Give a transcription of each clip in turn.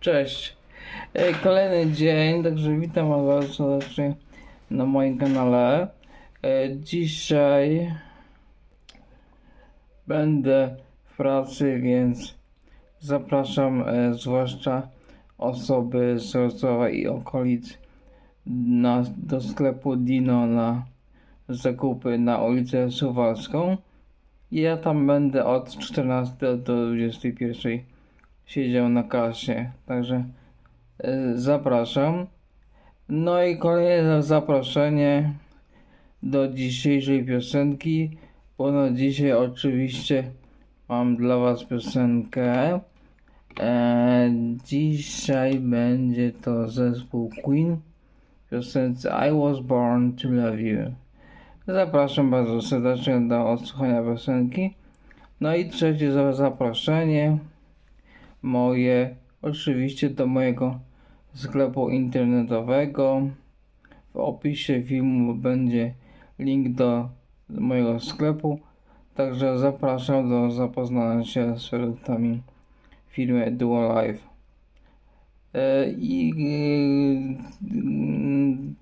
Cześć. E, Kolejny dzień, także witam Was serdecznie na moim kanale. E, Dzisiaj będę w pracy, więc zapraszam e, zwłaszcza osoby z Wrocławia i okolic na, do sklepu Dino na zakupy na ulicę Suwalską. Ja tam będę od 14 do 21 siedział na kasie, także e, zapraszam. No i kolejne zaproszenie do dzisiejszej piosenki, no dzisiaj oczywiście mam dla Was piosenkę. E, dzisiaj będzie to zespół Queen piosence I Was Born to Love You. Zapraszam bardzo serdecznie do odsłuchania piosenki. No i trzecie za- zaproszenie moje, oczywiście do mojego sklepu internetowego. W opisie filmu będzie link do mojego sklepu, także zapraszam do zapoznania się z produktami firmy Dual Life. E, I e,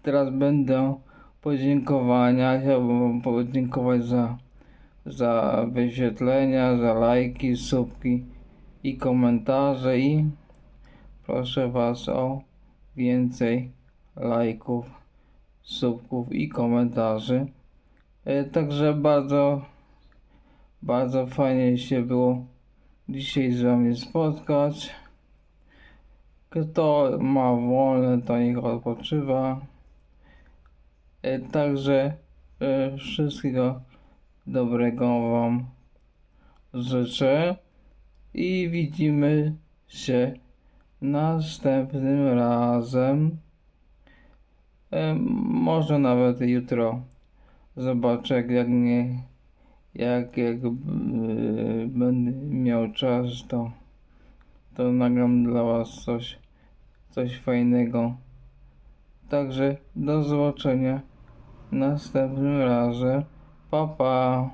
teraz będą podziękowania. Chciałbym podziękować za, za wyświetlenia, za lajki, subki i komentarze i proszę Was o więcej lajków, subków i komentarzy. E, Także bardzo, bardzo fajnie się było dzisiaj z Wami spotkać. Kto ma wolne, to niech odpoczywa. E, Także e, wszystkiego dobrego Wam życzę i widzimy się następnym razem. E, Może nawet jutro zobaczę, jak, jak nie, jak, jak e, będę miał czas, to, to nagram dla Was coś, coś fajnego. Także do zobaczenia następnym razem. Pa pa.